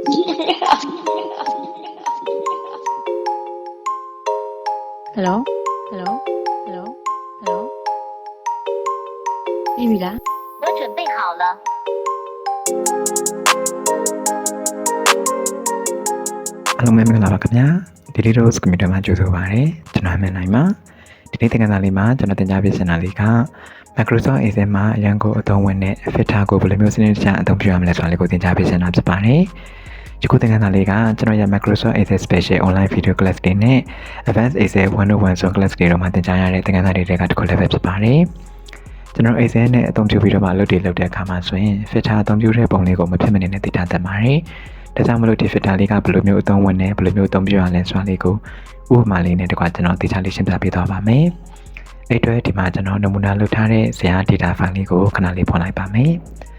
ဟယ်လိုဟယ်လိုဟယ်လိုဟယ်လိုပြီးပြီလား 我准备好了。 အားလုံးပဲမင်္ဂလာပါခင်ဗျာဒီလေးတို့ကွန်ပျူတာမှာကြိုဆိုပါရစေကျွန်တော်အမှန်နိုင်ပါဒီနေ့သင်ခန်းစာလေးမှာကျွန်တော်သင်ကြားပေးချင်တာလေးက Microsoft Excel မှာအရန်ကိုအသုံးဝင်တဲ့ filter ကိုဘယ်လိုမျိုးစနစ်တကျအသုံးပြုရမလဲဆိုတာလေးကိုသင်ကြားပေးချင်တာဖြစ်ပါတယ် ဒီခုသင်ခန်းစာလေးကကျွန်တော်ရ Microsoft Excel Special Online Video Class တွေနဲ့ Advanced Excel 101 Source Class တွေတော့မှသင်ကြားရတဲ့သင်ခန်းစာတွေတွေကတစ်ခုလည်းပဲဖြစ်ပါတယ်ကျွန်တော် Excel နဲ့အသုံးပြုပြီးတော့မှလုပ်တွေလုပ်တဲ့အခါမှာဆိုရင် filter အသုံးပြုတဲ့ပုံလေးကိုမဖြစ်မနေနဲ့သိထားတတ်ပါတယ်။ဒါကြောင့်မလို့ဒီ filter လေးကဘယ်လိုမျိုးအသုံးဝင်နေဘယ်လိုမျိုးအသုံးပြုရလဲဆိုတာလေးကိုဥပမာလေးနဲ့တကွာကျွန်တော်သိချလေးရှင်းပြပေးသွားပါမယ်။အဲ့အတွက်ဒီမှာကျွန်တော်နမူနာလုပ်ထားတဲ့ဇာတ် data file လေးကိုခဏလေးဖွင့်လိုက်ပါမယ်။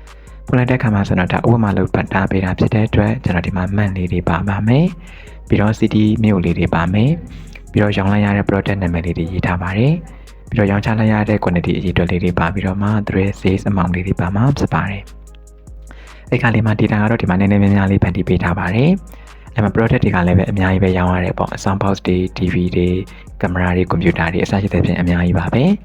ဖွင့်လိုက်တဲ့အခါမှာဆိုတော့ဒါဥပမာလုပ်ပတ်တာပေးတာဖြစ်တဲ့အတွက်ကျွန်တော်ဒီမှာမှန်လေးတွေပါပါမယ်။ပြီးတော့ CD မြို့လေးတွေပါမယ်။ပြီးတော့ရောင်းလိုက်ရတဲ့ product နာမည်လေးတွေရေးထားပါတယ်။ပြီးတော့ရောင်းချလိုက်ရတဲ့ quantity အရေးအတွက်လေးတွေပါပြီးတော့မှသူရဲ့ sales amount လေးတွေပါမှာဖြစ်ပါတယ်။အဲ့ခါလေးမှာ data ကတော့ဒီမှာနည်းနည်းများများလေးဖန်တီးပေးထားပါတယ်။အဲ့မှာ product တွေကလည်းပဲအများကြီးပဲရောင်းရတယ်ပေါ့။ sound box တွေ TV တွေ camera တွေ computer တွေအစရှိတဲ့ဖြင့်အများကြီးပါပဲ။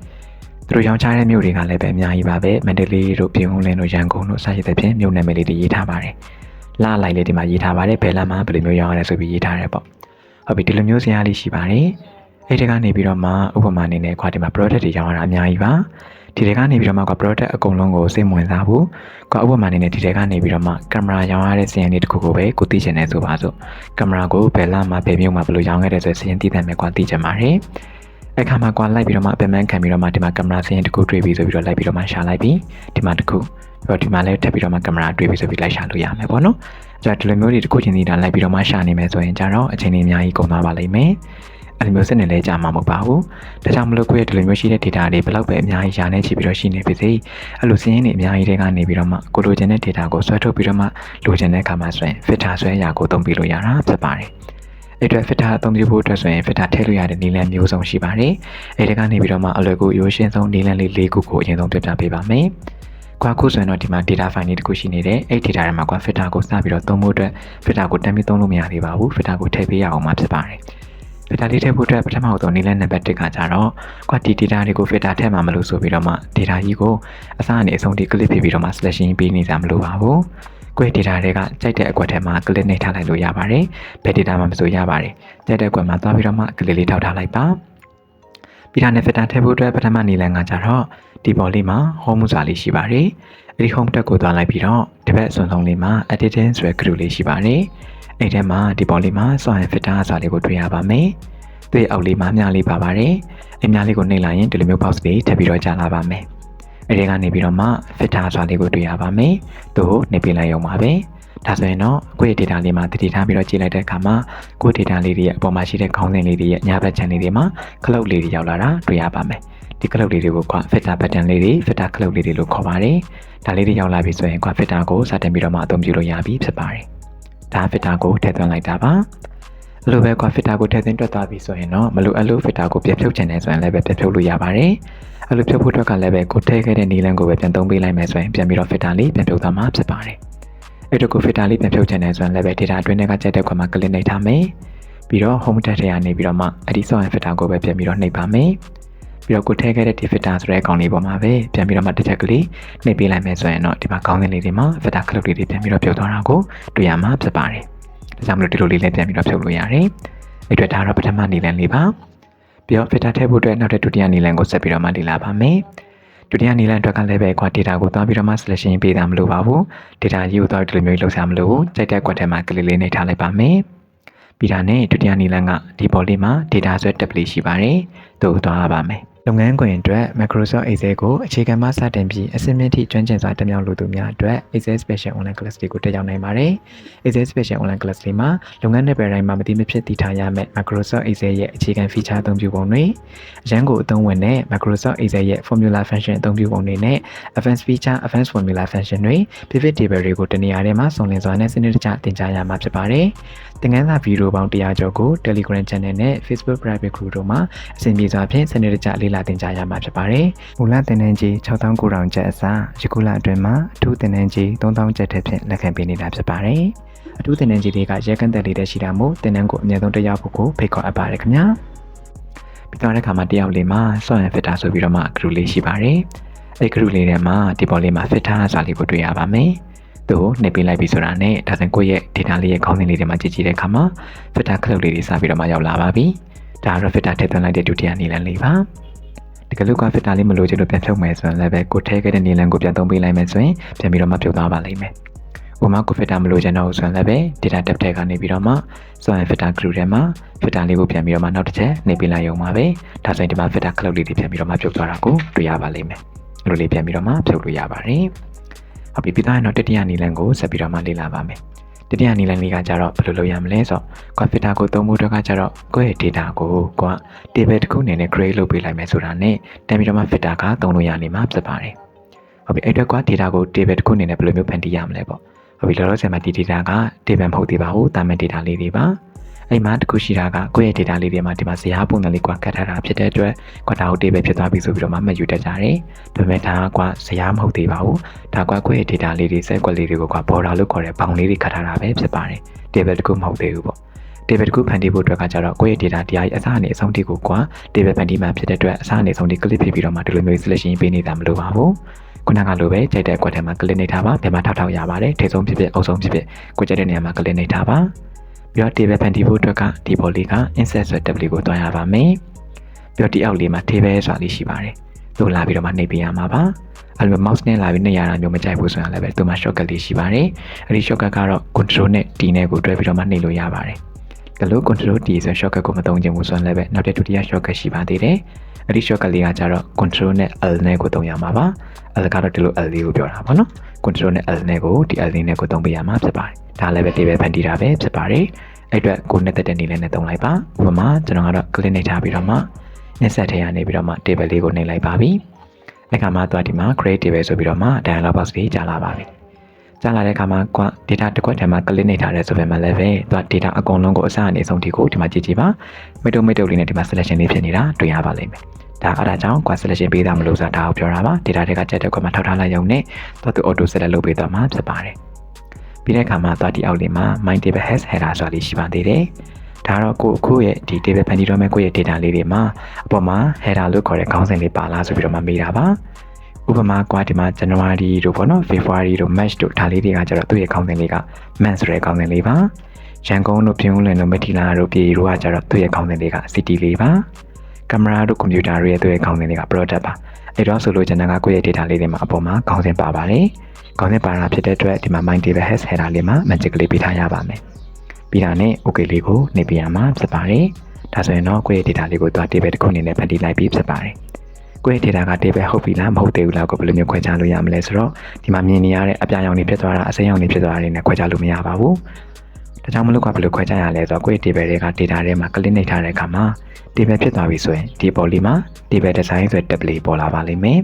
သူတို့ရောင်းချတဲ့မြို့တွေကလည်းပဲအများကြီးပါပဲ။မန္တလေးတို့ပြင်ဦးလင်းတို့ရန်ကုန်တို့အစရှိတဲ့ဖြင့်မြို့နာမည်လေးတွေရေးထားပါတယ်။လာလိုက်လေးဒီမှာရေးထားပါတယ်။ဘယ်လမ်းမှာဘယ်လိုမျိုးရောင်းရတယ်ဆိုပြီးရေးထားတယ်ပေါ့။ဟုတ်ပြီဒီလိုမျိုးစရာလေးရှိပါတယ်။အဲ့ဒီကနေပြီးတော့မှဥပမာအနေနဲ့ခွာဒီမှာ product တွေရောင်းရတာအများကြီးပါ။ဒီတွေကနေပြီးတော့မှကွာ product အကုန်လုံးကိုစိတ်ဝင်စားဘူး။ကွာဥပမာအနေနဲ့ဒီတွေကနေပြီးတော့မှကင်မရာရောင်းရတဲ့စီရင်လေးတစ်ခုကိုပဲကိုသိချင်တယ်ဆိုပါစို့။ကင်မရာကိုဘယ်လမ်းမှာဘယ်မြို့မှာဘယ်လိုရောင်းခဲ့တယ်ဆိုစီရင်သိတယ်မယ်ကွာသိချင်ပါတယ်။ အဲ့ခါမှာကွာလိုက်ပြီးတော့မှအပင်ပန်းခံပြီးတော့မှဒီမှာကင်မရာစီရင်တစ်ခုတွေ့ပြီးဆိုပြီးတော့လိုက်ပြီးတော့မှရှာလိုက်ပြီးဒီမှာတစ်ခုပြီးတော့ဒီမှာလည်းထပ်ပြီးတော့မှကင်မရာတွေ့ပြီးဆိုပြီးလိုက်ရှာလို့ရမယ်ပေါ့နော်။အဲ့တော့ဒီလိုမျိုးတွေတစ်ခုချင်းစီတာလိုက်ပြီးတော့မှရှာနေမယ်ဆိုရင်ကြတော့အချိန်ကြီးအများကြီးကုန်သွားပါလိမ့်မယ်။အဲ့လိုမျိုးစနစ်လဲကြာမှာမဟုတ်ပါဘူး။ဒါကြောင့်မလို့ကိုယ့်ရဲ့ဒီလိုမျိုးရှိတဲ့ data တွေဘယ်လောက်ပဲအများကြီးရှာနေချပြီးတော့ရှိနေပါစေ။အဲ့လိုစီးရင်တွေအများကြီးတွေကနေပြီးတော့မှကိုလိုချင်တဲ့ data ကိုဆွဲထုတ်ပြီးတော့မှလိုချင်တဲ့အခါမှာဆိုရင် filter ဆွဲရာကိုသုံးပြီးလို့ရတာဖြစ်ပါတယ်။ အဲ့အတွက် filter အသုံးပြုဖို့အတွက်ဆိုရင် filter ထည့်လို့ရတဲ့နည်းလမ်းမျိုးစုံရှိပါတယ်။အဲ့ဒီကနေပြီးတော့မှအလွယ်ကူရိုးရှင်းဆုံးနည်းလမ်းလေး၄ခုကိုအရင်ဆုံးပြပြပေးပါမယ်။ကွာခုဆိုရင်တော့ဒီမှာ data file လေးတစ်ခုရှိနေတယ်အဲ့ data ထဲမှာကွာ filter ကိုစပြီးတော့သုံးဖို့အတွက် filter ကိုတမ်းပြီးသုံးလို့မရသေးပါဘူး filter ကိုထည့်ပေးရအောင်မှဖြစ်ပါတယ် filter လေးထည့်ဖို့အတွက်ပထမဆုံးနည်းလမ်းနံပါတ်1ကကြတော့ကွာဒီ data တွေကို filter ထည့်မှာမလို့ဆိုပြီးတော့မှ data ကြီးကိုအစအနေအဆုံးထိ click ဖြစ်ပြီးတော့မှ selection ပေးနေကြမလို့ပါဘူး ကိုယ့် data တွေကကြိုက်တဲ့အကွက်ထဲမှာ click နှိပ်ထားလိုက်လို့ရပါတယ်ဘယ် data မှမဆိုရပါတယ်ကြိုက်တဲ့အကွက်မှာသွားပြီးတော့မှ click လေးထောက်ထားလိုက်ပါပြီးတာနဲ့ filter ထည့်ဖို့အတွက်ပထမနည်းလမ်းကကြတော့ဒီပေါ်လေးမှာ home ဆိုတာလေးရှိပါတယ်အဲ့ဒီ home တက်ကိုသွားလိုက်ပြီးတော့ဒီဘက်အစွန်ဆုံးလေးမှာ editing ဆိုတဲ့ group လေးရှိပါတယ်အဲ့ထဲမှာဒီပေါ်လေးမှာ sound filter ဆိုတာလေးကိုတွေ့ရပါမယ်။သူ့ရဲ့အောက်လေးမှာမြားလေးပါပါတယ်။အမြားလေးကိုနှိပ်လိုက်ရင်ဒီလိုမျိုး box လေးထပ်ပြီးတော့ကြာလာပါမယ်။ အဲ့ဒီကနေပြီးတော့မှ filter ဆိုတာလေးကိုတွေ့ရပါမယ်။သူ့ကိုနှိပ်ပေးလိုက်ရုံပါပဲ။ဒါဆိုရင်တော့ကိုယ့်ရဲ့ data လေးမှာတတိထားပြီးတော့ကြည့်လိုက်တဲ့အခါမှာကိုယ့် data လေးတွေရဲ့အပေါ်မှာရှိတဲ့ခေါင်းစဉ်လေးတွေရဲ့ညာဘက် channel လေးတွေမှာ cloud လေးတွေရောက်လာတာတွေ့ရပါမယ်။ဒီ cloud လေးတွေကိုက filter button လေးတွေ filter cloud လေးတွေလို့ခေါ်ပါတယ်။ဒါလေးတွေရောက်လာပြီဆိုရင်က filter ကိုစတင်ပြီးတော့မှအသုံးပြုလို့ရပြီဖြစ်ပါတယ်။ဒါ filter ကိုထည့်သွင်းလိုက်တာပါ။ အဲ့လိုပဲကွာ filter ကိုထည့်သွင်းတွက်သွားပြီဆိုရင်တော့မလိုအပ်လို့ filter ကိုပြဖြုတ်ချင်တယ်ဆိုရင်လည်းပဲပြဖြုတ်လို့ရပါတယ်။အဲ့လိုဖြုတ်ဖို့အတွက်ကလည်းပဲကိုထည့်ခဲ့တဲ့နီလန်းကိုပဲပြန်သုံးပေးလိုက်မယ်ဆိုရင်ပြန်ပြီးတော့ filter လေးပြန်ဖြုတ်သွားမှာဖြစ်ပါတယ်။အဲ့တော့ကို filter လေးပြန်ဖြုတ်ချင်တယ်ဆိုရင်လည်းပဲ data အတွင်းထဲကကြက်တဲ့ခွက်မှာ click နှိပ်ထားမယ်။ပြီးတော့ home tab ထဲကနေပြီးတော့မှအဲ့ဒီ sound filter ကိုပဲပြန်ပြီးတော့နှိပ်ပါမယ်။ပြီးတော့ကိုထည့်ခဲ့တဲ့ filter ဆိုတဲ့အကောင်လေးပေါ်မှာပဲပြန်ပြီးတော့မှတစ်ချက်ကလေးနှိပ်ပေးလိုက်မယ်ဆိုရင်တော့ဒီမှာခေါင်းစဉ်လေးတွေမှာ filter clip လေးတွေပြန်ပြီးတော့ပြုတ်သွားတာကိုတွေ့ရမှာဖြစ်ပါတယ်။ ဒါကြောင့်မလို့ဒီလိုလေးလည်းပြန်ပြီးတော့ဖြုတ်လို့ရတယ်။အဲ့အတွက်ဒါတော့ပထမနည်းလမ်းလေးပါ။ပြီးတော့ filter ထည့်ဖို့အတွက်နောက်တဲ့ဒုတိယနည်းလမ်းကိုဆက်ပြီးတော့မှလေ့လာပါမယ်။ဒုတိယနည်းလမ်းအတွက်ကလည်းပဲကွာ data ကိုသွားပြီးတော့မှ selection ပေးတာမလိုပါဘူး။ data ကြီးကိုသွားပြီးဒီလိုမျိုးလောက်ဆရာမလိုဘူး။ကြိုက်တဲ့ကွက်ထဲမှာကလေးလေးနှိပ်ထားလိုက်ပါမယ်။ပြီးတာနဲ့ဒုတိယနည်းလမ်းကဒီပေါ်လေးမှာ data ဆွဲ tab လေးရှိပါတယ်။သူ့ကိုသွားရပါမယ်။ လုပ်ငန်းခွင်အတွက် Microsoft Excel ကိုအခြေခံမှစတင်ပြီးအစင်းမြင့်ထိကျွမ်းကျင်စွာတက်မြောက်လိုသူများအတွက် Excel Special Online Class တွေကိုတက်ရောက်နိုင်ပါတယ်။ Excel Special Online Class တွေမှာလုပ်ငန်းနယ်ပယ်တိုင်းမှာမတိမဖြစ်တည်ထားရမယ့် Microsoft Excel ရဲ့အခြေခံ feature အသုံးပြုပုံတွေအရန်ကိုအသုံးဝင်တဲ့ Microsoft Excel ရဲ့ formula function အသုံးပြုပုံတွေနဲ့ advanced feature advanced formula function တွေ pivot table တွေကိုတနေရာထဲမှာစုံလင်စွာနဲ့စနစ်တကျသင်ကြားရမှာဖြစ်ပါတယ်။သင်ခန်းစာဗီဒီယိုပေါင်း100ကျော်ကို Telegram Channel နဲ့ Facebook Private Group တို့မှာအဆင်ပြေစွာဖြင့်စနစ်တကျလေ့လာလာသင်ကြားရမှာဖြစ်ပါတယ်။မူလသင်တန်းကြီး6900ကျပ်အစားယခုလအတွင်းမှာအထူးသင်တန်းကြီး3000ကျပ်ထက်ဖြင့်လက်ခံပေးနေတာဖြစ်ပါတယ်။အထူးသင်တန်းကြီးတွေကရဲကန့်တက်လေးတဲ့ရှိတာမို့သင်တန်းကိုအမြဲဆုံးတက်ရောက်ဖို့ကိုဖိတ်ခေါ်အပ်ပါတယ်ခင်ဗျာ။ပြီးတော့တဲ့ခါမှာတယောက်လေးမှာစောရန်ဖစ်တာဆိုပြီးတော့မှဂရုလေးရှိပါတယ်။အဲ့ဂရုလေးထဲမှာဒီပေါ်လေးမှာဖစ်တာစာလေးကိုတွေ့ရပါမယ်။သူ့ကိုနှိပ်ပေးလိုက်ပြီဆိုတာနဲ့ဒါဆိုကိုယ့်ရဲ့ data လေးရဲ့ခေါင်းစဉ်လေးတွေမှာကြည့်ကြည့်တဲ့အခါမှာ filter ခလုတ်လေးတွေစပြီးတော့မှရောက်လာပါပြီ။ဒါကတော့ filter ထည့်သွင်းလိုက်တဲ့ဒုတိယနည်းလမ်းလေးပါ။ ဒီကလို့က filter လေးမလိုချင်လို့ပြန်ဖြုတ်မယ်ဆိုရင်လည်းပဲကိုထည့်ခဲ့တဲ့နည်းလမ်းကိုပြန်သုံးပေးလိုက်မယ်ဆိုရင်ပြန်ပြီးတော့မှဖြုတ်သွားပါလိမ့်မယ်။ဥပမာကို filter မလိုချင်တော့ဘူးဆိုရင်လည်းပဲ data tab ထဲကနေပြီးတော့မှဆိုရင် filter group ထဲမှာ filter လေးကိုပြန်ပြီးတော့မှနောက်တစ်ချက်နှိပ်ပေးလိုက်ရုံပါပဲ။ဒါဆိုရင်ဒီမှာ filter ခလုတ်လေးတွေပြန်ပြီးတော့မှဖြုတ်သွားတာကိုတွေ့ရပါလိမ့်မယ်။အဲ့လိုလေးပြန်ပြီးတော့မှဖြုတ်လို့ရပါတယ်။ဟုတ်ပြီပြီးသားရင်တော့တတိယနည်းလမ်းကိုဆက်ပြီးတော့မှလေ့လာပါမယ်။ တတိယနည်းလမ်းလေးကကြတော့ဘယ်လိုလုပ်ရမလဲဆိုတော့ computer ကိုသုံးဖို့အတွက်ကကြတော့ကိုယ့်ရဲ့ data ကိုကိုက table တစ်ခုအနေနဲ့ create လုပ်ပေးလိုက်မယ်ဆိုတာနဲ့တန်ပြီးတော့မှ filter ကသုံးလို့ရနေမှာဖြစ်ပါတယ်။ဟုတ်ပြီအဲ့အတွက်က data ကို table တစ်ခုအနေနဲ့ဘယ်လိုမျိုးဖန်တီးရမလဲပေါ့။ဟုတ်ပြီလောလောဆယ်မှာဒီ data က table မဟုတ်သေးပါဘူးတာမန် data လေးတွေပါ။ အဲ့မှာတစ်ခုရှိတာကကိုယ့်ရဲ့ data လေးတွေမှာဒီမှာဇယားပုံစံလေးကွာကတ်ထားတာဖြစ်တဲ့အတွက်ကွာဒါကို table ဖြစ်သွားပြီဆိုပြီးတော့မှမှတ်ယူတတ်ကြတယ်။ဒါပေမဲ့ဒါကကွာဇယားမဟုတ်သေးပါဘူး။ဒါကွာကိုယ့်ရဲ့ data လေးတွေ set ကွက်လေးတွေကိုကွာ border လို့ခေါ်တဲ့ဘောင်လေးတွေခတ်ထားတာပဲဖြစ်ပါတယ်။ table တစ်ခုမဟုတ်သေးဘူးပေါ့ table တစ်ခုဖန်တီးဖို့အတွက်ကကြတော့ကိုယ့်ရဲ့ data တရားကြီးအစအနေအဆုံးထိကိုကွာ table ဖန်တီးမှဖြစ်တဲ့အတွက်အစအနေအဆုံးထိ click ဖြစ်ပြီးတော့မှဒီလိုမျိုး selection ပေးနေတာမလိုပါဘူးခုနကလိုပဲကြိုက်တဲ့အကွက်ထဲမှာ click နေထားပါဘယ်မှာထောက်ထောက်ရပါတယ်ထိဆုံးဖြစ်ဖြစ်အောက်ဆုံးဖြစ်ဖြစ်ကိုကြိုက်တဲ့နေရာမှာ click နေထားပါ ပြီးတော့ table ဖန်တီးဖို့အတွက်ကဒီပေါ်လေးက insert ဆိုတဲ့ tab လေးကိုတွန်းရပါမယ်ပြီးတော့ဒီအောက်လေးမှာ table ဆိုတာလေးရှိပါတယ်လို့လာပြီးတော့မှနှိပ်ပေးရမှာပါအဲ့လို mouse နဲ့လာပြီးနှိပ်ရတာမျိုးမကြိုက်ဘူးဆိုရင်လည်းပဲသူမှာ shortcut လေးရှိပါတယ်အဲ့ဒီ shortcut ကတော့ control နဲ့ D နဲ့ကိုတွဲပြီးတော့မှနှိပ်လို့ရပါတယ်ကလို့ control D ဆို shortcut ကိုမသုံးချင်ဘူးဆိုရင်လည်းပဲနောက်တဲ့ဒုတိယ shortcut ရှိပါသေးတယ်အဲ့ဒီ shortcut လေးကကြတော့ control နဲ့ L နဲ့ကိုသုံးရမှာပါ L ကတော့ဒီလို L လေးကိုပြောတာပေါ့နော် control နဲ့ L နဲ့ကိုဒီ L လေးနဲ့ကိုသုံးပေးရမှာဖြစ်ပါတယ်ဒါလည်းပဲ table ဖန်တီးတာပဲဖြစ်ပါတယ် အဲ့အတွက်ကိုနဲ့တက်တဲ့နည်းလေးနဲ့သုံးလိုက်ပါဥပမာကျွန်တော်ကတော့ click နှိပ်ထားပြီးတော့မှ insert ထဲကနေပြီးတော့မှ table လေးကိုနှိပ်လိုက်ပါပြီအဲ့ခါမှသွားဒီမှာ create table ဆိုပြီးတော့မှ dialog box လေးကြာလာပါပြီကြာလာတဲ့အခါမှာကွာ data တစ်ခွက်ထဲမှာ click နှိပ်ထားတဲ့ဆိုပေမဲ့လည်းပဲသွား data အကုန်လုံးကိုအစအနေဆုံးထိကိုဒီမှာကြည့်ကြည့်ပါမိတုံမိတုံလေးနဲ့ဒီမှာ selection လေးဖြစ်နေတာတွေ့ရပါလိမ့်မယ်ဒါအားဒါကြောင့်ကွာ selection ပေးတာမလို့ဆိုတာဒါကိုပြောတာပါ data တွေကချက်တဲ့ကွက်မှာထောက်ထားလိုက်ရုံနဲ့သွားသူ auto select လုပ်ပေးသွားမှာဖြစ်ပါတယ် ပြီးတဲ့အခါမှာသွားဒီအောက်လေးမှာ my table has header ဆိုတာလေးရှိပါသေးတယ်ဒါတော့ကိုအခုရဲ့ဒီ table ဖန်တီးတော့မဲ့ကိုယ့်ရဲ့ data လေးတွေမှာအပေါ်မှာ header လို့ခေါ်တဲ့ခေါင်းစဉ်လေးပါလားဆိုပြီးတော့မှမေးတာပါဥပမာကွာဒီမှာ January တို့ပေါ့နော် February တို့ March တို့ဒါလေးတွေကကျတော့သူ့ရဲ့ခေါင်းစဉ်လေးက month ဆိုတဲ့ခေါင်းစဉ်လေးပါရန်ကုန်တို့ပြင်ဦးလွင်တို့မတီလာတို့ပြည်တို့ကကျတော့သူ့ရဲ့ခေါင်းစဉ်လေးက city လေးပါကင်မရာတို့ကွန်ပျူတာတွေရဲ့သူ့ရဲ့ခေါင်းစဉ်လေးက product ပါအဲ့တော့ဆိုလို့ကျွန်တော်ကကိုယ့်ရဲ့ data လေးတွေမှာအပေါ်မှာခေါင်းစဉ်ပါပါတယ် ခေါင်းစဉ်ပါတာဖြစ်တဲ့အတွက်ဒီမှာ mind table has header လေးမှာ magic လေးပေးထားရပါမယ်ပြီးတာနဲ့ okay လေးကိုနှိပ်ပြရမှာဖြစ်ပါတယ်ဒါဆိုရင်တော့ကိုယ့်ရဲ့ data လေးကိုသွား table တစ်ခုအနေနဲ့ဖန်တီးလိုက်ပြီးဖြစ်ပါတယ်ကိုယ့်ရဲ့ data က table ဟုတ်ပြီလားမဟုတ်သေးဘူးလားကိုဘယ်လိုမျိုးခွဲခြားလို့ရမလဲဆိုတော့ဒီမှာမြင်နေရတဲ့အပြာရောင်တွေဖြစ်သွားတာအစိမ်းရောင်တွေဖြစ်သွားတာတွေနဲ့ခွဲခြားလို့မရပါဘူးဒါကြောင့်မလို့ကဘယ်လိုခွဲခြားရလဲဆိုတော့ကိုယ့်ရဲ့ table တွေက data ထဲမှာ click နှိပ်ထားတဲ့အခါမှာ table ဖြစ်သွားပြီဆိုရင်ဒီပေါ်လေးမှာ table design ဆိုတဲ့ tab လေးပေါ်လာပါလိမ့်မယ်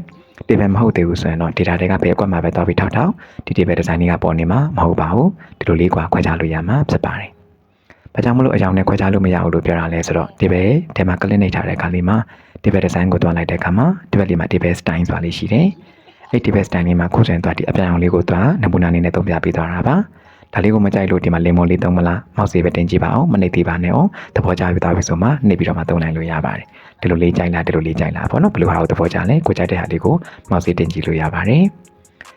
table မဟုတ်သေးဘူးဆိုရင်တော့ data တွေကဘယ်အကွက်မှာပဲသွားပြီးထောက်ထောက်ဒီ table design တွေကပေါ်နေမှာမဟုတ်ပါဘူးဒီလိုလေးကွာခွဲခြားလို့ရမှာဖြစ်ပါတယ်။ဘာကြောင့်မလို့အကြောင်းနဲ့ခွဲခြားလို့မရဘူးလို့ပြောတာလဲဆိုတော့ table ထဲမှာ click နှိပ်ထားတဲ့အခါလေးမှာ table design ကိုတွန်းလိုက်တဲ့အခါမှာ table လေးမှာ table style ဆိုတာလေးရှိတယ်။အဲ့ table style လေးမှာခုစဉ်သွားဒီအပြောင်အောင်လေးကိုသွားနမူနာအနေနဲ့သုံးပြပေးသွားတာပါ။ဒါလေးကိုမကြိုက်လို့ဒီမှာလင်မွန်လေးသုံးမလားမောက်စီပဲတင်ကြည့်ပါအောင်မနှိပ်သေးပါနဲ့အောင်သဘောကျပြီးသွားပြီဆိုမှနှိပ်ပြီးတော့မှသုံးနိုင်လို့ရပါတယ် ဒီလိုလေးကြိုက်လားဒီလိုလေးကြိုက်လားပေါ့နော်ဘယ်လိုဟာကိုသဘောကျလဲကိုကြိုက်တဲ့ဟာလေးကိုမောက်စီတင်ကြည့်လို့ရပါတယ်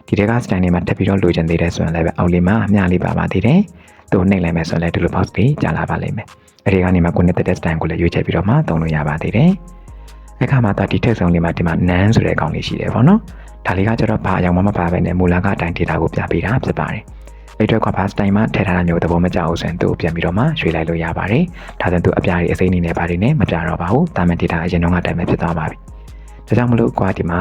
ဒီတဲကစတိုင်လေးမှာတက်ပြီးတော့လိုချင်သေးတယ်ဆိုရင်လည်းပဲအောက်လေးမှာအများလေးပါပါသေးတယ်သူနှိပ်လိုက်မယ်ဆိုရင်လည်းဒီလို box လေးကြာလာပါလိမ့်မယ်အဲဒီကနေမှကိုနဲ့တက်တဲ့စတိုင်ကိုလည်းရွေးချယ်ပြီးတော့မှသုံးလို့ရပါသေးတယ်အခါမှာတော့ဒီထက်ဆုံးလေးမှာဒီမှာ nan ဆိုတဲ့အကောင်လေးရှိတယ်ပေါ့နော်ဒါလေးကကျတော့ဘာအကြောင်းမှမပါဘဲနဲ့မူလကအတိုင်း data ကိုပြပေးတာဖြစ်ပါတယ် အဲ့တော့ကဘာစတိုင်မှာထည့်ထားတာမျိုးသဘောမကျအောင်ဆိုရင်သူ့ကိုပြန်ပြီးတော့မှရွှေ့လိုက်လို့ရပါတယ်။ဒါဆိုသူအပြားကြီးအစိမ်းနေနဲ့ပါတယ်နဲ့မပြတော့ပါဘူး။တာမန် data အရင်တော့ကတိုင်ပဲဖြစ်သွားပါပြီ။ဒါကြောင့်မလို့ကွာဒီမှာ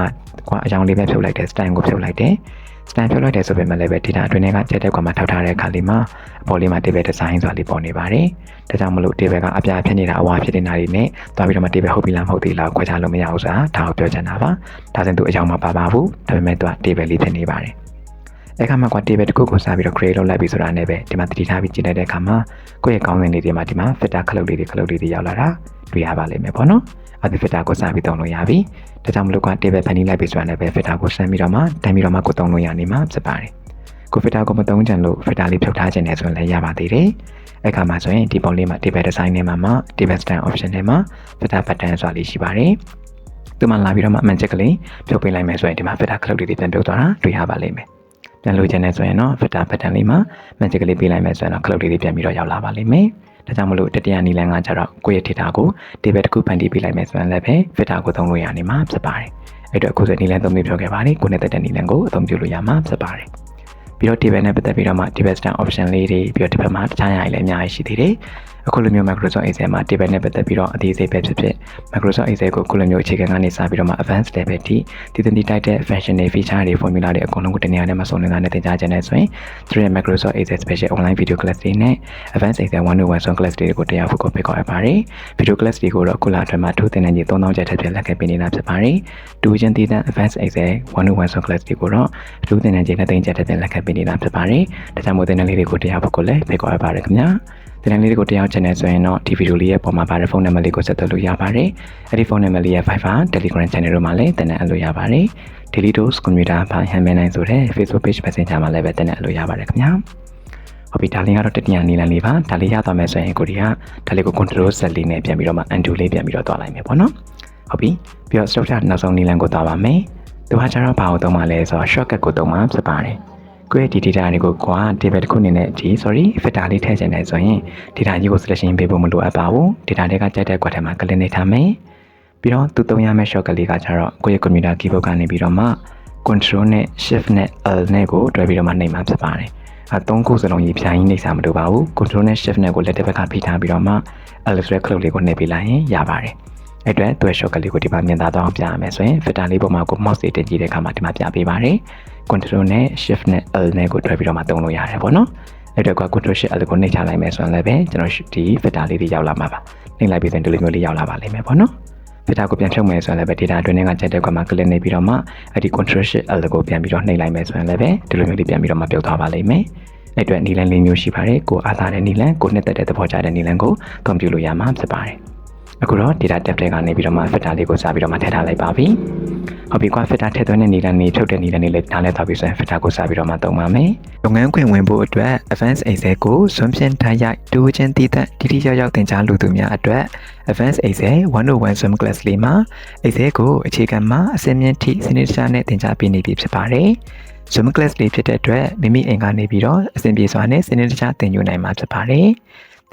ကွာအကြောင်းလေးပဲဖြုတ်လိုက်တယ်စတိုင်ကိုဖြုတ်လိုက်တယ်။စတိုင်ဖြုတ်လိုက်တယ်ဆိုပေမဲ့လည်းပဲ data အတွင်းထဲကချက်တဲ့ကွာမှာထောက်ထားတဲ့အခါလေးမှာအပေါ်လေးမှာ table design ဆိုတာလေးပေါ်နေပါတယ်။ဒါကြောင့်မလို့ table ကအပြားဖြစ်နေတာအဝါဖြစ်နေတာတွေနဲ့သွားပြီးတော့မှ table ဟုတ်ပြီလားမဟုတ်သေးလားခွဲခြားလို့မရဘူးဆိုတာဒါကိုပြောချင်တာပါ။ဒါဆိုရင်သူအကြောင်းမပါပါဘူး။ဒါပေမဲ့သူက table လေးဖြစ်နေပါတယ်။ အဲ့ခါမှာကွာ table တစ်ခုကိုစပြီးတော့ create လုပ်လိုက်ပြီဆိုတာနဲ့ပဲဒီမှာတတိထားပြီးကြည့်လိုက်တဲ့အခါမှာကိုယ့်ရဲ့ကောင်းစဉ်လေးတွေမှာဒီမှာ filter ခလုတ်လေးတွေခလုတ်လေးတွေရောက်လာတာတွေ့ရပါလိမ့်မယ်ပေါ့နော်အဲ့ဒီ filter ကိုစပြီးသုံးလို့ရပြီဒါကြောင့်မလို့ကွာ table ဖန်တီးလိုက်ပြီဆိုတာနဲ့ပဲ filter ကိုဆန်းပြီးတော့မှတန်းပြီးတော့မှကိုသုံးလို့ရနေမှာဖြစ်ပါတယ်ကို filter ကိုမသုံးချင်လို့ filter လေးဖြုတ်ထားခြင်းနဲ့ဆိုရင်လည်းရပါသေးတယ်အဲ့ခါမှာဆိုရင်ဒီပုံလေးမှာ table design ထဲမှာမှ table stand option ထဲမှာ filter button ဆိုတာလေးရှိပါတယ်သူမှလာပြီးတော့မှအမှန်ချက်ကလေးဖြုတ်ပေးလိုက်မယ်ဆိုရင်ဒီမှာ filter ခလုတ်လေးတွေပြန်ပြုတ်သွားတာတွေ့ရပါလိမ့်မယ် ပြန်လို့ချင်တယ်ဆိုရင်တော့ filter button လေးမှာ magic ကလေးပေးလိုက်မယ်ဆိုရင်တော့ cloud လေးတွေပြန်ပြီးတော့ရောက်လာပါလိမ့်မယ်။ဒါကြောင့်မလို့တတိယနီလန်ကကျတော့ကိုယ့်ရဲ့ data ကို table တစ်ခုဖန်တီးပေးလိုက်မယ်ဆိုရင်လည်းပဲ filter ကိုသုံးလို့ရနေမှာဖြစ်ပါတယ်။အဲ့တော့အခုဆိုနီလန်သုံးမျိုးပြောခဲ့ပါတယ်။ကိုယ်နဲ့တက်တဲ့နီလန်ကိုအသုံးပြုလို့ရမှာဖြစ်ပါတယ်။ပြီးတော့ table နဲ့ပတ်သက်ပြီးတော့မှ table stand option လေးတွေပြီးတော့ဒီဘက်မှာတခြားအရာတွေလည်းအများကြီးရှိသေးတယ်။ အခုလိုမျိုး Microsoft Excel မှာ table နဲ့ပတ်သက်ပြီးတော့အသေးစိတ်ပဲဖြစ်ဖြစ် Microsoft Excel ကိုအခုလိုမျိုးအခြေခံကနေစပြီးတော့မှ advanced level ထိတည်တည်တိုက်တဲ့ function တွေ feature တွေ formula တွေအကုန်လုံးကိုတနေရာနဲ့မစုံနေတာနဲ့သင်ကြားခြင်းနဲ့ဆိုရင်သူရဲ့ Microsoft Excel Special Online Video Class တွေနဲ့ Advanced Excel 101 Zone Class တွေကိုတရားဖို့ကိုဖိတ်ခေါ်အပ်ပါတယ်။ Video Class တွေကိုတော့အခုလအတွင်းမှာထိုးသင်တဲ့ကြီး3000ကျပ်ထပ်ပြလက်ခဲ့ပေးနေတာဖြစ်ပါတယ်။တူချင်းတည်တဲ့ Advanced Excel 101 Zone Class တွေကိုတော့ထိုးသင်တဲ့ကြီးနဲ့သိန်းကျပ်ထပ်ပြလက်ခဲ့ပေးနေတာဖြစ်ပါတယ်။ဒါကြောင့်မို့သင်တဲ့လေးတွေကိုတရားဖို့ကိုလည်းဖိတ်ခေါ်အပ်ပါတယ်ခင်ဗျာ။ ဒီနေ့လေးတွေကိုတရားချင်နေဆိုရင်တော့ဒီဗီဒီယိုလေးရဲ့ပုံမှာပါတဲ့ဖုန်းနံပါတ်လေးကိုဆက်သွယ်လို့ရပါတယ်။အဲ့ဒီဖုန်းနံပါတ်လေးရဲ့ Viber Telegram Channel တို့မှာလည်းတင်တဲ့အပ်လို့ရပါတယ်။ Daily Dose Computer ဘာဟန်မဲနိုင်ဆိုတဲ့ Facebook Page Messenger မှာလည်းပဲတင်တဲ့အပ်လို့ရပါတယ်ခင်ဗျာ။ဟုတ်ပြီဒါလေးကတော့တတိယနည်းလမ်းလေးပါ။ဒါလေးရသွားမယ်ဆိုရင်ကိုဒီကဒါလေးကို Control Z လေးနဲ့ပြန်ပြီးတော့မှ Undo လေးပြန်ပြီးတော့သွားလိုက်မယ်ပေါ့နော်။ဟုတ်ပြီ။ပြီးတော့ Structure နောက်ဆုံးနည်းလမ်းကိုသွားပါမယ်။သူကကျတော့ဘာကိုသုံးမှလဲဆိုတော့ shortcut ကိုသုံးမှဖြစ်ပါတယ်။ ကိုယ့်ရဲ့ဒီ data တွေကိုကွာ table တစ်ခုအနေနဲ့ဒီ sorry filter လေးထည့်ချင်တယ်ဆိုရင် data ကြီးကို selection ပေးဖို့မလိုအပ်ပါဘူး data တွေကကြိုက်တဲ့ကွက်ထဲမှာ click နေထားမယ်ပြီးတော့သူသုံးရမယ့် shortcut လေးကကျတော့ကိုယ့်ရဲ့ computer keyboard ကနေပြီးတော့မှ control နဲ့ shift နဲ့ l နဲ့ကိုတွဲပြီးတော့မှနှိပ်မှာဖြစ်ပါတယ်အဲသုံးခုစလုံးကြီးဖြာရင်းနှိပ်စာမလိုပါဘူး control နဲ့ shift နဲ့ကိုလက်တစ်ဘက်ကဖိထားပြီးတော့မှ l ဆိုတဲ့ clock လေးကိုနှိပ်ပေးလိုက်ရင်ရပါတယ်အဲ့အတွက်သူ့ရဲ့ shortcut လေးကိုဒီမှာမြင်သာတော့ပြရမယ်ဆိုရင် filter လေးပေါ်မှာကို mouse လေးတင်ကြည့်တဲ့အခါမှာဒီမှာပြပေးပါတယ် control နဲ့ shift နဲ့ l နဲ့ကိုတွဲပြီးတော့မှသုံးလို့ရတယ်ပေါ့နော်အဲ့တော့က control shift l ကိုနှိပ်ချလိုက်မယ်ဆိုရင်လည်းပဲကျွန်တော်ဒီ filter လေးတွေရောက်လာမှာပါနှိပ်လိုက်ပြီးရင်ဒီလိုမျိုးလေးရောက်လာပါလိမ့်မယ်ပေါ့နော် filter ကိုပြန်ဖြုတ်မယ်ဆိုရင်လည်းပဲ data အတွင်းကချက်တဲ့ကွာမှာ click နေပြီးတော့မှအဲ့ဒီ control shift l ကိုပြန်ပြီးတော့နှိပ်လိုက်မယ်ဆိုရင်လည်းပဲဒီလိုမျိုးလေးပြန်ပြီးတော့မှပြုတ်သွားပါလိမ့်မယ်အဲ့အတွက်နီလန်လေးမျိုးရှိပါတယ်ကိုအားသာတဲ့နီလန်ကိုနှစ်သက်တဲ့သဘောကျတဲ့နီလန်ကိုကွန်ပျူလို့ရမှာဖြစ်ပါတယ် အခုတော့ data tab တွေကနေပြီးတော့မှ filter လေးကိုစပြီးတော့မှထည့်ထားလိုက်ပါပြီဟုတ်ပြီကွာ filter ထည့်သွင်းတဲ့နီလန်နေဖြုတ်တဲ့နီလန်နေလည်းနားလဲသွားပြီဆိုရင် filter ကိုစပြီးတော့မှသုံးပါမယ်လုပ်ငန်းခွင်ဝင်ဖို့အတွက် advanced excel ကိုစွန့်ဖြင့်ထားရိုက်တူချင်းတည်တဲ့တိတိကျကျသင်ကြားလူသူများအတွက် advanced excel 101 swim class လေးမှာ excel ကိုအခြေခံမှာအစင်းမြင့်ထိစနစ်တကျနဲ့သင်ကြားပေးနေပြီဖြစ်ပါတယ် Zoom class လေးဖြစ်တဲ့အတွက်မိမိအိမ်ကနေပြီးတော့အဆင်ပြေစွာနဲ့စနစ်တကျသင်ယူနိုင်မှာဖြစ်ပါတယ်။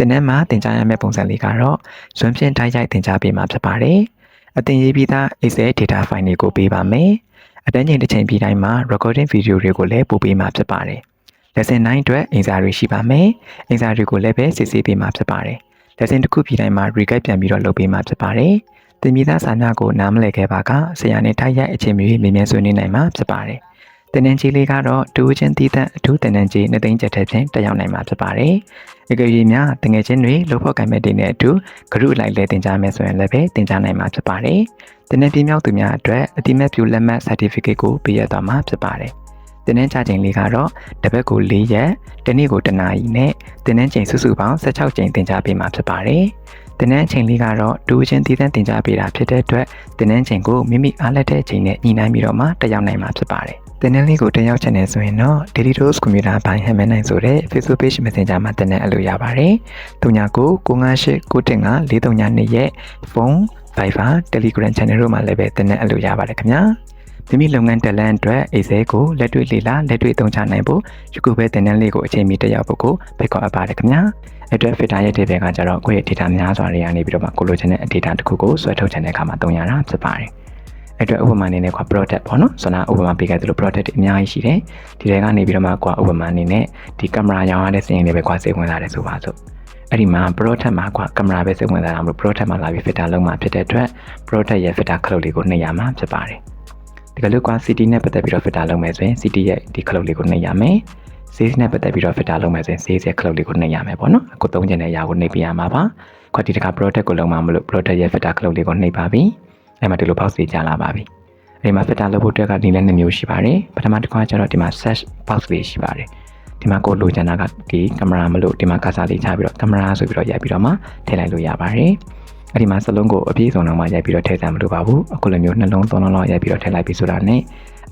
သင်တန်းမှာသင်ကြားရမယ့်ပုံစံလေးကတော့ Zoom ဖြင့်တိုက်ရိုက်သင်ကြားပေးမှာဖြစ်ပါတယ်။အသင်ရေးပြီးသား Excel data file တွေကိုပေးပါမယ်။အတန်းချိန်တစ်ချိန်ပြီးတိုင်းမှာ recording video တွေကိုလည်းပို့ပေးမှာဖြစ်ပါတယ်။ lesson 9အတွက်အင်စာတွေရှိပါမယ်။အင်စာတွေကိုလည်းပဲစစ်ဆေးပေးမှာဖြစ်ပါတယ်။ lesson တစ်ခုပြီးတိုင်းမှာ recap ပြန်ပြီးတော့လုပ်ပေးမှာဖြစ်ပါတယ်။သင်မိသားစာများကိုနားမလည်ခဲ့ပါကဆရာနဲ့တိုက်ရိုက်အချိန်မီမြင်မြန်ဆွေးနွေးနိုင်မှာဖြစ်ပါတယ်။ တနင်္ချီလေးကတော့တူချင်းတည်တဲ့အထူးတနင်္ချီနှစ်သိန်းကျပ်တဲ့ဖြင့်တက်ရောက်နိုင်မှာဖြစ်ပါတယ်။အကယ်၍များတငယ်ချင်းတွေလှုပ်ဖို့ကံမဲ့တွေနဲ့အတူဂရုလိုက်လဲတင်ကြမယ်ဆိုရင်လည်းပဲတင်ကြနိုင်မှာဖြစ်ပါတယ်။တနင်္ပြင်းမြောက်သူများအတွက်အတိမတ်ပြုလက်မှတ် certificate ကိုပေးရသွားမှာဖြစ်ပါတယ်။တင်းနှင်းချချိန်လေးကတော့တစ်ပတ်ကို၄ရက်၊တစ်နေ့ကိုတစ်နာရီနဲ့တင်းနှင်းချိန်စုစုပေါင်း16ချိန်တင် जा ပေးမှာဖြစ်ပါတယ်။တင်းနှင်းချိန်လေးကတော့တူချင်းတည်တဲ့တင် जा ပေးတာဖြစ်တဲ့အတွက်တင်းနှင်းချိန်ကိုမိမိအားလက်တဲ့ချိန်နဲ့ညီနိုင်ပြီးတော့မှတက်ရောက်နိုင်မှာဖြစ်ပါတယ်။ တင်းနှင်းလေးကိုတက်ရောက်ချင်တယ်ဆိုရင်တော့ Daily Dose Computer ဘိုင်းဟမ်မန်နိုင်ဆိုတဲ့ Facebook Page Messenger မှာတင်းနှင်းအလို့ရပါတယ်။တုညာကို958 9တင်က439ရဲ့ဖုန်း Viber Telegram Channel တို့မှာလည်းပဲတင်းနှင်းအလို့ရပါတယ်ခင်ဗျာ။မိမိလုပ်ငန်းတက်လန့်အတွက်အိစေးကိုလက်တွေ့လေ့လာလက်တွေ့သုံးချနိုင်ဖို့ယခုပဲတင်တဲ့လေးကိုအချိန်မီတက်ရောက်ဖို့ကိုဖိတ်ခေါ်အပ်ပါတယ်ခင်ဗျာအတွက် filter ရဲ့ data ကကြတော့ကိုယ့်ရဲ့ data များစွာတွေကနေပြီးတော့မှကိုလိုချင်တဲ့ data တစ်ခုကိုဆွဲထုတ်ချင်တဲ့အခါမှာသုံးရတာဖြစ်ပါတယ် အတွက်ဥပမာအနေနဲ့ကွာ product ပေါ့နော်ဆိုတော့ဥပမာပေးခဲ့သလို product တွေအများကြီးရှိတယ်ဒီတွေကနေပြီးတော့မှကွာဥပမာအနေနဲ့ဒီကင်မရာရောင်းရတဲ့စင်တွေပဲကွာစိတ်ဝင်စားတယ်ဆိုပါစို့အဲ့ဒီမှာ product မှာကွာကင်မရာပဲစိတ်ဝင်စားတာမလို့ product မှာလာပြီး filter လုံးမှာဖြစ်တဲ့အတွက် product ရဲ့ filter ခလုတ်လေးကိုနှိပ်ရမှာဖြစ်ပါတယ်ဒီကလေးက city နဲ့ပတ်သက်ပြီးတော့ filter လုပ်မယ်ဆိုရင် city ရဲ့ဒီခလုတ်လေးကိုနှိပ်ရမယ် sales နဲ့ပတ်သက်ပြီးတော့ filter လုပ်မယ်ဆိုရင် sales ရဲ့ခလုတ်လေးကိုနှိပ်ရမယ်ပေါ့နော်အခုသုံးချင်တဲ့အရာကိုနှိပ်ပြရမှာပါခွက်ဒီတခါ product ကိုလုံးမှာမလို့ product ရဲ့ filter ခလုတ်လေးကိုနှိပ်ပါပြီ အဲ့မှာဒီလိုပေါက်စီကြလာပါပြီဒီမှာ filter လုပ်ဖို့အတွက်ကဒီလည်းနှစ်မျိုးရှိပါတယ်ပထမတစ်ခါကျတော့ဒီမှာ search box လေးရှိပါတယ်ဒီမှာကိုလိုချင်တာကဒီကင်မရာမလို့ဒီမှာကစားလေးချပြီးတော့ကင်မရာဆိုပြီးတော့ရိုက်ပြီးတော့မှထည့်လိုက်လို့ရပါတယ်အဲ့ဒီမှာစလုံးကိုအပြည့်စုံတော့မှရိုက်ပြီးတော့ထည့်စမ်းမလို့ပါဘူးအခုလိုမျိုးနှလုံးသုံးလုံးလောက်ရိုက်ပြီးတော့ထည့်လိုက်ပြီးဆိုတာနဲ့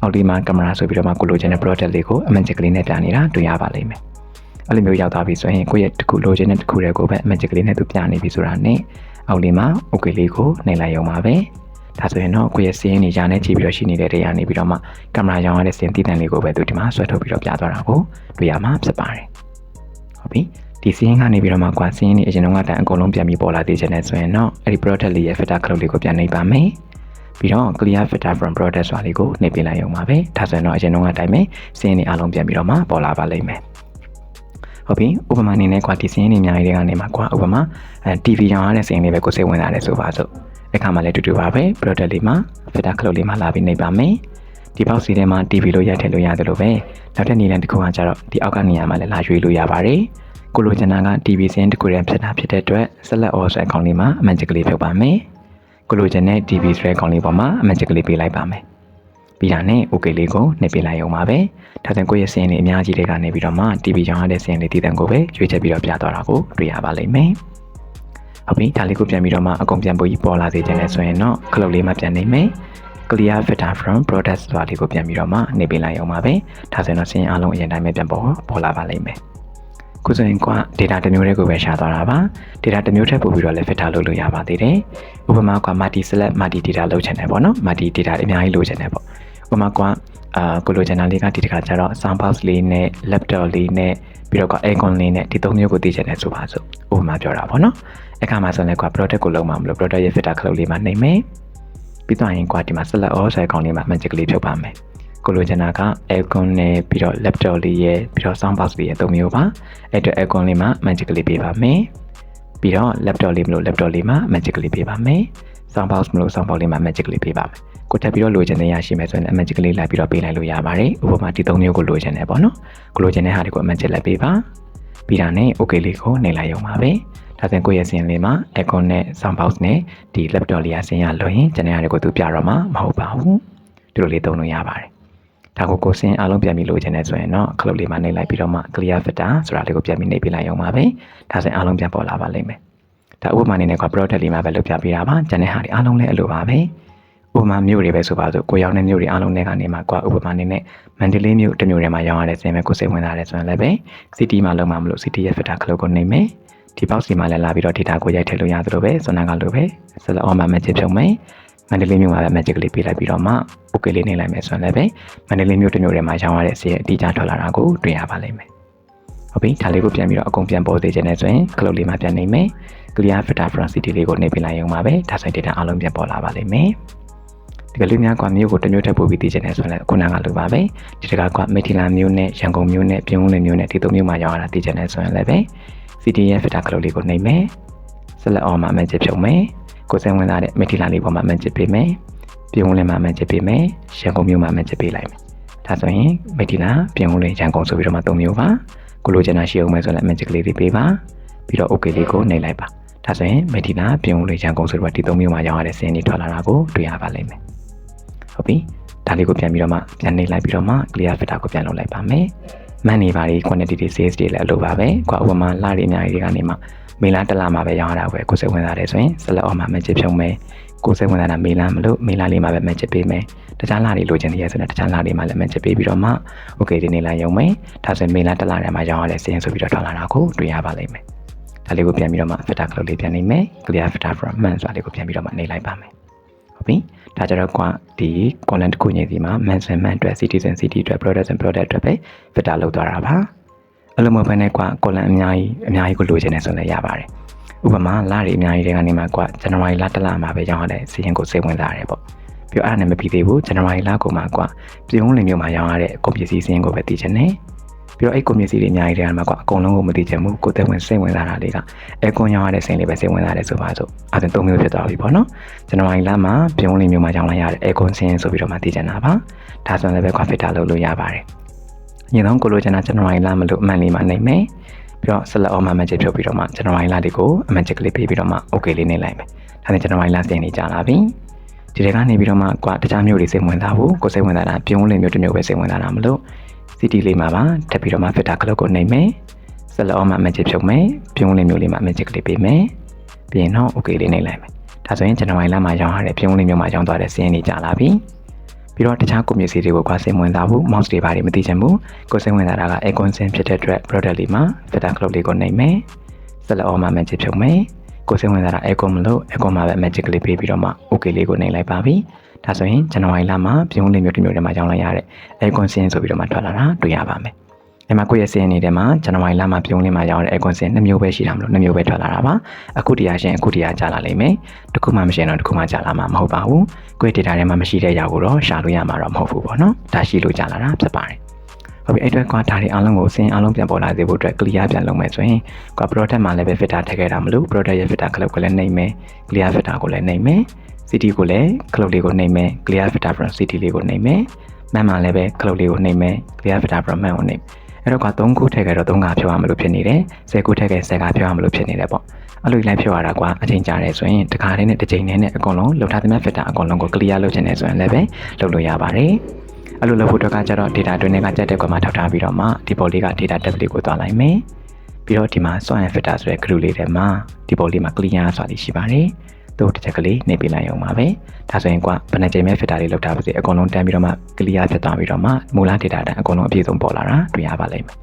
အောက်ဒီမှာကင်မရာဆိုပြီးတော့မှကိုလိုချင်တဲ့ product လေးကိုအမှန်ချက်ကလေးနဲ့ပြနေတာတွေ့ရပါလိမ့်မယ်အဲ့လိုမျိုးရောက်သွားပြီဆိုရင်ကိုယ့်ရဲ့တစ်ခုလိုချင်တဲ့တစ်ခုတွေကိုပဲအမှန်ချက်ကလေးနဲ့သူပြနေပြီဆိုတာနဲ့အောက်ဒီမှာ okay လေးကိုနှိပ်လိုက်ရုံပါပဲ ဒါဆိုရင်တော့ကိုယ့်ရဲ့စီးရင်နေရာနဲ့ကြည့်ပြီးတော့ရှိနေတဲ့နေရာနေပြီးတော့မှကင်မရာရောင်းရတဲ့စင်တည်တန်လေးကိုပဲသူဒီမှာဆွဲထုတ်ပြီးတော့ပြသွားတာကိုတွေ့ရမှာဖြစ်ပါတယ်ဟုတ်ပြီဒီစီးရင်ကနေပြီးတော့မှကွာစီးရင်နေအရင်ကတည်းကအကုန်လုံးပြန်ပြီးပေါ်လာသေးချင်တယ်ဆိုရင်တော့အဲ့ဒီ product လေးရဲ့ filter cloud လေးကိုပြန်နှိပ်ပါမယ်ပြီးတော့ clear filter from product ဆိုတာလေးကိုနှိပ်ပြလိုက်ရုံပါပဲဒါဆိုရင်တော့အရင်ကအတိုင်းပဲစီးရင်နေအလုံးပြန်ပြီးတော့မှပေါ်လာပါလိမ့်မယ်ဟုတ်ပြီဥပမာအနေနဲ့ကွာဒီစင်းနေအများကြီးတွေကနေမှာကွာဥပမာအဲ TV ရောင်းရတဲ့စင်းလေးပဲကိုစိတ်ဝင်စားတယ်ဆိုပါစို့ အခါမှလည်းတူတူပါပဲ product လေးမှာ filter cloud လေးမှာလာပြီးနှိပ်ပါမယ်ဒီ box စီထဲမှာ TV လို့ရိုက်ထည့်လို့ရတယ်လို့ပဲနောက်ထပ်နည်းလမ်းတစ်ခုကကျတော့ဒီအောက်ကနေရာမှာလည်းလာရွေးလို့ရပါတယ်ကိုလိုချင်တာက TV စင်းတစ်ခုတည်းဖြစ်တာဖြစ်တဲ့အတွက် select all ဆိုတဲ့အကောင့်လေးမှာအမှန်ချက်ကလေးဖြုတ်ပါမယ်ကိုလိုချင်တဲ့ TV ဆိုတဲ့အကောင့်လေးပေါ်မှာအမှန်ချက်ကလေးပေးလိုက်ပါမယ်ပြီးတာနဲ့ OK လေးကိုနှိပ်ပေးလိုက်ရုံပါပဲဒါဆိုရင်ကိုယ့်ရဲ့စင်းလေးအများကြီးတွေကနေပြီးတော့မှ TV ကြောင်းရတဲ့စင်းလေးတည်တံကိုပဲရွေးချက်ပြီးတော့ပြသွားတာကိုတွေ့ရပါလိမ့်မယ် ဟုတ်ပြီဒါလေးကိုပြန်ပြီးတော့မှအကုန်ပြန်ပို့ပြီးပေါ်လာစေချင်တယ်ဆိုရင်တော့ခလုတ်လေးမှပြန်နေမယ် clear filter from product ဆိုတာလေးကိုပြန်ပြီးတော့မှနေပေးလိုက်အောင်ပါပဲဒါဆိုရင်တော့စင်းအားလုံးအရင်တိုင်းပဲပြန်ပေါ်ပေါ်လာပါလိမ့်မယ်ခုဆိုရင်က data တစ်မျိုးတည်းကိုပဲရှာသွားတာပါ data တစ်မျိုးထပ်ပို့ပြီးတော့လည်း filter လုပ်လို့ရပါသေးတယ်ဥပမာက multi select multi data လုပ်ချင်တယ်ပေါ့နော် multi data အများကြီးလိုချင်တယ်ပေါ့ဥပမာကအာကိုလိုချင်တာလေးကဒီတစ်ခါကျတော့ sound box လေးနဲ့ laptop လေးနဲ့ ပြီးတော့က aircon လေးနဲ့ဒီသုံးမျိုးကိုသိချင်တယ်ဆိုပါစို့ဥပမာပြောတာပေါ့နော်အခါမှာဆိုရင်က product ကိုလုံးမှာမလို့ product ရဲ့ filter ခလုတ်လေးမှာနှိပ်မယ်ပြီးတော့ရင်ကွာဒီမှာ select all ဆိုတဲ့ကောင်လေးမှာ magic လေးဖြုတ်ပါမယ်ကိုလိုချင်တာက aircon နဲ့ပြီးတော့ laptop လေးရဲ့ပြီးတော့ sound box လေးရဲ့သုံးမျိုးပါအဲ့တော့ aircon လေးမှာ magic လေးပေးပါမယ်ပြီးတော့ laptop လေးမလို့ laptop လေးမှာ magic လေးပေးပါမယ် sound box မလို့ sound box လေးမှာ magic လေးပေးပါမယ်ကိုတက်ပြီးတော့လိုချင်တဲ့ရရှိမယ်ဆိုရင် magic လေးလိုက်ပြီးတော့ပေးလိုက်လို့ရပါတယ်ဥပမာဒီသုံးမျိုးကိုလိုချင်တယ်ပေါ့နော်ကိုလိုချင်တဲ့ဟာတွေကို magic လိုက်ပေးပါပြီးတာနဲ့ okay လေးကိုနှိပ်လိုက်ရုံပါပဲဒါဆိုရင်ကိုယ့်ရဲ့စင်လေးမှာ aircon နဲ့ sound box နဲ့ဒီ laptop လေးရဆင်းရလို့ရင်ကျွန်တော်တွေကိုသူပြတော့မှာမဟုတ်ပါဘူးဒီလိုလေးသုံးလို့ရပါတယ်ဒါကိုကိုစင်အားလုံးပြန်ပြီးလိုချင်တယ်ဆိုရင်တော့ခလုတ်လေးမှာနှိပ်လိုက်ပြီးတော့မှ clear filter ဆိုတာလေးကိုပြန်ပြီးနှိပ်ပြလိုက်ရုံပါပဲဒါဆိုရင်အားလုံးပြန်ပေါ်လာပါလိမ့်မယ် ဒါဥပမာအနေနဲ့က product လေးမှာပဲလုပ်ပြပေးတာပါကျန်တဲ့ဟာတွေအားလုံးလည်းအလိုပါပဲဥပမာမျိုးတွေပဲဆိုပါစို့ကိုရောင်းတဲ့မျိုးတွေအားလုံးတွေကနေမှာကွာဥပမာအနေနဲ့မန္တလေးမျိုးတစ်မျိုးထဲမှာရောင်းရတဲ့စင်ပဲကိုစိတ်ဝင်စားတယ်ဆိုရင်လည်းပဲ city မှာလုံးမှာမလို့ city ရဲ့ filter ခလုတ်ကိုနှိပ်မယ်ဒီ box စီမှာလည်းလာပြီးတော့ data ကိုရိုက်ထည့်လို့ရသလိုပဲစွမ်းနာကလိုပဲဆက်လက် on မှာ magic ဖြုံမယ်မန္တလေးမြို့မှာပဲ magic လေးပေးလိုက်ပြီးတော့မှ okay လေးနှိပ်လိုက်မယ်ဆိုရင်လည်းပဲမန္တလေးမြို့တစ်မျိုးထဲမှာရောင်းရတဲ့စီရဲ့အတိအကျထွက်လာတာကိုတွေ့ရပါလိမ့်မယ်ဟုတ်ပြီဒါလေးကိုပြန်ပြီးတော့အကုန်ပြန်ပေါ်သေးခြင်းနဲ့ဆိုရင် cloud လေးမှာပြန်နှိပ်မယ် clear filter from city လေးကိုနှိပ်ပေးလိုက်ရုံပါပဲဒါဆိုရင် data အလုံးပြန်ပေါ်လာပါလိမ့်မယ်ဒီကလေးများကမြို့ကိုတစ်မျိုးထပ်ပို့ပြီးသိချင်တယ်ဆိုရင်လည်းခုနကလိုပါပဲဒီတကကမီတီလာမြို့နဲ့ရန်ကုန်မြို့နဲ့ပြင်ဦးလွင်မြို့နဲ့ဒီသုံးမြို့မှာရောင်းရတာသိချင်တယ်ဆိုရင်လည်းပဲ CDF filter ကလေးလေးကိုနှိပ်မယ်ဆက်လက်အောင်မှာ magic ဖြုတ်မယ်ကိုယ်စိတ်ဝင်စားတဲ့ metal လေးပေါ်မှာ magic ပေးမယ်ပြင်ဦးလင်းမှာ magic ပေးမယ်ရန်ကုန်မြို့မှာ magic ပေးလိုက်မယ်ဒါဆိုရင် metal ပြင်ဦးလင်းရန်ကုန်ဆိုပြီးတော့မှသုံးမျိုးပါကိုလိုချင်တာရှိအောင်မယ်ဆိုလည်း magic လေးတွေပေးပါပြီးတော့ okay လေးကိုနှိပ်လိုက်ပါ ဒါဆိုရင် metal ပြင်ဦးလင်းရန်ကုန်ဆိုတော့ဒီသုံးမျိုးမှာရောင်းရတဲ့စင်းတွေထွက်လာတာကိုတွေ့ရပါလိမ့်မယ်ဟုတ်ပြီဒါလေးကိုပြန်ပြီးတော့မှပြန်နှိပ်လိုက်ပြီးတော့မှ clear filter ကိုပြန်လုပ်လိုက်ပါမယ်မှန်နေပါလေ quantity တွေ sales တွေလည်းအလုပ်ပါပဲ။ကွာဥပမာလတွေအများကြီးတွေကနေမှမေလတစ်လမှာပဲရောင်းရတာပဲကိုယ်စိတ်ဝင်စားတယ်ဆိုရင်ဆက်လက်အော်မှာ magic ဖြုံမယ်။ကိုယ်စိတ်ဝင်စားတာမေလမလို့မေလလေးမှာပဲ magic ပေးမယ်။တခြားလတွေလိုချင်တယ်ဆိုရင်တခြားလတွေမှာလည်း magic ပေးပြီးတော့မှ okay ဒီနေ့လာရုံမယ်။ဒါဆိုရင်မေလတစ်လထဲမှာရောင်းရတဲ့စင်းဆိုပြီးတော့ထွက်လာတာကိုတွေ့ရပါလိမ့်မယ်။ ဒါလေးကိုပြန်ပြီးတော့မှ filter cloud လေးပြန်နေမယ်။ clear filter from man ဆိုတာလေးကိုပြန်ပြီးတော့မှနေလိုက်ပါမယ်။ဟုတ်ပြီ။ဒါကြတော့ကွာဒီ column တစ်ခုညစီမှာ man မှန်အတွက် citizen city အတွက် product and product အတွက်ပဲ filter လုပ်သွားတာပါအဲ့လိုမဟုတ်ဘဲနဲ့ကွာ column အများကြီးအများကြီးကိုလိုချင်တယ်ဆိုလည်းရပါတယ်ဥပမာလတွေအများကြီးတွေကနေမှကွာ January လတစ်လမှာပဲရောင်းရတဲ့စီရင်ကိုစိတ်ဝင်စားရတယ်ပေါ့ပြီးတော့အဲ့ဒါနဲ့မပြီးသေးဘူး January လကိုမှကွာပြုံးလင်မျိုးမှာရောင်းရတဲ့ကုန်ပစ္စည်းစီရင်ကိုပဲသိချင်တယ် ပြီးတော့အဲ့ကုန်ပစ္စည်းတွေအများကြီးတွေကမှကွာအကုန်လုံးကိုမသိချင်ဘူးကိုယ်သက်ဝင်စိတ်ဝင်စားတာလေးကအဲကွန်ရောင်းရတဲ့စိတ်လေးပဲစိတ်ဝင်စားတယ်ဆိုပါစို့အဲ့ဒါသုံးမျိုးဖြစ်သွားပြီပေါ့နော်ဇန်နဝါရီလမှာပြုံးလင်မျိုးမှာရောင်းလိုက်ရတဲ့အဲကွန်စင်းဆိုပြီးတော့မှသိချင်တာပါဒါဆိုရင်လည်းပဲကွာဖစ်တာလုပ်လို့ရပါတယ်အရင်ဆုံးကိုလိုချင်တာဇန်နဝါရီလမလို့အမှန်လေးမှနိုင်မယ်ပြီးတော့ဆက်လက်အောင်မှမချဖြုတ်ပြီးတော့မှဇန်နဝါရီလလေးကိုအမှန်ချက်ကလေးပေးပြီးတော့မှ okay လေးနေလိုက်မယ်ဒါနဲ့ဇန်နဝါရီလစင်းနေကြလာပြီဒီဒီတွေကနေပြီးတော့မှကွာတခြားမျိုးတွေစိတ်ဝင်စားဖို့ကိုယ်စိတ်ဝင်စားတာပြုံးလင်းမျိုးတစ်မျိုးပဲစိတ်ဝင်စားတာမလို့ စီတီလေးမှာပါတက်ပြီးတော့မှဖစ်တာကလုတ်ကိုနှိပ်မယ်ဆက်လက်အောင်မှမချစ်ဖြုတ်မယ်ပြုံးလင်းမျိုးလေးမှာမချစ်ကလေးပေးမယ်ပြီးရင်တော့ okay လေးနှိပ်လိုက်မယ်ဒါဆိုရင်ဇန်နဝါရီလမှာရောင်းရတဲ့ပြုံးလင်းမျိုးမှာရောင်းသွားတဲ့စီးရင်တွေကြာလာပြီပြီးတော့တခြားကွန်မြူစီတွေကိုကွာစိတ်ဝင်စားဖို့ mouse တွေပါတွေမသိချင်ဘူးကိုယ်စိတ်ဝင်စားတာက aircon sim ဖြစ်တဲ့အတွက် product လေးမှာ filter cloud လေးကိုနှိပ်မယ်ဆက်လက်အောင်မှမချစ်ဖြုတ်မယ်ကိုယ်စိတ်ဝင်စားတာ aircon မလို့ aircon မှာပဲ magic လေးပေးပြီးတော့မှ okay လေးကိုနှိပ်လိုက်ပါပြီ ဒါဆိုရင်ဇန်နဝါရီလမှာပြုံးလင်းမျိုးတစ်မျိုးတွေမှာရောင်းလိုက်ရတဲ့ aircon sim ဆိုပြီးတော့မှထွက်လာတာတွေ့ရပါမယ်ဒီမှာကိုယ့်ရဲ့စီးရင်တွေထဲမှာဇန်နဝါရီလမှာပြုံးလင်းမှာရောင်းရတဲ့ aircon sim နှစ်မျိုးပဲရှိတာမလို့နှစ်မျိုးပဲထွက်လာတာပါအခုတရားရှင်အခုတရားကြာလာလိမ့်မယ်တစ်ခုမှမရှိရင်တော့တစ်ခုမှကြာလာမှာမဟုတ်ပါဘူးကိုယ့်ရဲ့ data ထဲမှာမရှိတဲ့ຢာကိုတော့ရှာလို့ရမှာတော့မဟုတ်ဘူးပေါ့နော်ဒါရှိလို့ကြာလာတာဖြစ်ပါတယ်ဟုတ်ပြီအဲ့အတွက်ကွာဒါတွေအားလုံးကိုစင်အားလုံးပြန်ပေါ်လာစေဖို့အတွက် clear ပြန်လုပ်မယ်ဆိုရင်ကွာ product မှာလည်းပဲ filter ထည့်ခဲ့တာမလို့ product ရဲ့ filter club ကိုလည်းနှိပ်မယ် clear filter ကိုလည်းနှိပ်မယ် city ကိုလည်း club လေးကိုနှိပ်မယ် clear filter from city လေးကိုနှိပ်မယ်မှန်မှလည်းပဲ club လေးကိုနှိပ်မယ် clear filter from မှန်ကိုနှိပ်အဲ့တော့က3ခုထည့်ခဲ့တော့3ကဖြောရမလို့ဖြစ်နေတယ်10ခုထည့်ခဲ့10ကဖြောရမလို့ဖြစ်နေတယ်ပေါ့အဲ့လိုလိုက်ဖြောရတာကွာအချိန်ကြာတယ်ဆိုရင်တစ်ခါတည်းနဲ့တစ်ချိန်တည်းနဲ့အကုန်လုံးလှုပ်ထားသမျှ filter အကုန်လုံးကို clear လုပ်ချင်တယ်ဆိုရင်လည်းပဲလုပ်လို့ရပါတယ်အဲ့လိုလုပ်ဖို့အတွက်ကကျတော့ data တွင်းထဲကကြက်တဲ့ကွာမှာထောက်ထားပြီးတော့မှဒီပေါ်လေးက data tab လေးကိုသွားလိုက်မယ်ပြီးတော့ဒီမှာ swap and filter ဆိုတဲ့ group လေးထဲမှာဒီပေါ်လေးမှာ clear ဆိုတာလေးရှိပါတယ် သူ့တစ်ချက်ကလေးနေပြလိုက်အောင်ပါပဲဒါဆိုရင်ကွာဘယ်နှချိန်မဲ့ filter လေးလောက်ထားပါစေအကုန်လုံးတန်းပြီးတော့မှ clear ဖြစ်သွားပြီးတော့မှမူလ data တန်းအကုန်လုံးအပြည့်စုံပေါ်လာတာတွေ့ရပါလိမ့်မယ်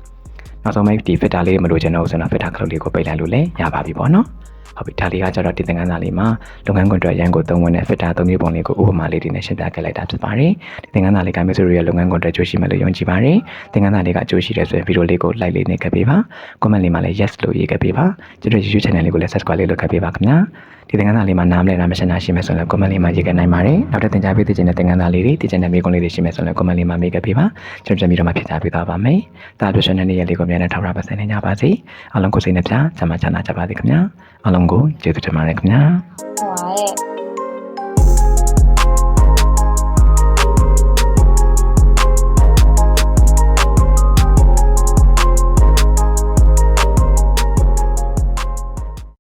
နောက်ဆုံးမဲ့ဒီ filter လေးမလိုချင်တော့ဘူးဆိုတော့ filter ခလုတ်လေးကိုပိတ်လိုက်လို့လည်းရပါပြီပေါ့နော်ဟုတ်ပြီဒါလေးကကျတော့ဒီသင်ခန်းစာလေးမှာလုပ်ငန်းခွင်အတွက်ရန်ကိုသုံးဝင်တဲ့ filter သုံးမျိုးပုံလေးကိုဥပမာလေးတွေနဲ့ရှင်းပြခဲ့လိုက်တာဖြစ်ပါတယ်ဒီသင်ခန်းစာလေးကမျိုးစုရဲ့လုပ်ငန်းခွင်အတွက်ကြိုးရှိမယ်လို့ယုံကြည်ပါတယ်သင်ခန်းစာလေးကကြိုးရှိတယ်ဆိုရင်ဗီဒီယိုလေးကို like လေးနဲ့ခဲ့ပေးပါ comment လေးမှာလည်း yes လို့ရေးခဲ့ပေးပါကျွန်တော် YouTube channel လေးကိုလည်း subscribe လေးလုပ်ခဲ့ပေးပါခင်ဗျာ ဒီသင်ခန်းစာလေးမှာနားမလည်တာမရှင်းတာရှိမယ်ဆိုရင်လည်း comment လေးမှာရေးခဲ့နိုင်ပါတယ်နောက်ထပ်သင်ကြားပေးသိချင်တဲ့သင်ခန်းစာလေးတွေသိချင်တဲ့မေးခွန်းလေးတွေရှိမယ်ဆိုရင်လည်း comment လေးမှာမေးခဲ့ပေးပါကျွန်တော်ပြန်ပြီးတော့မှဖြေကြားပေးသွားပါမယ်ဒါအတွက်ရှင်တဲ့နေ့ရက်လေးကိုအများနဲ့ထောက်ရပါစေနေကြပါစေအားလုံးကိုစိတ်နှပြချမ်းသာချမ်းသာကြပါစေခင်ဗျာအားလုံးကိုကျေးဇူးတင်ပါတယ်ခင်ဗျာဟိုပါတဲ့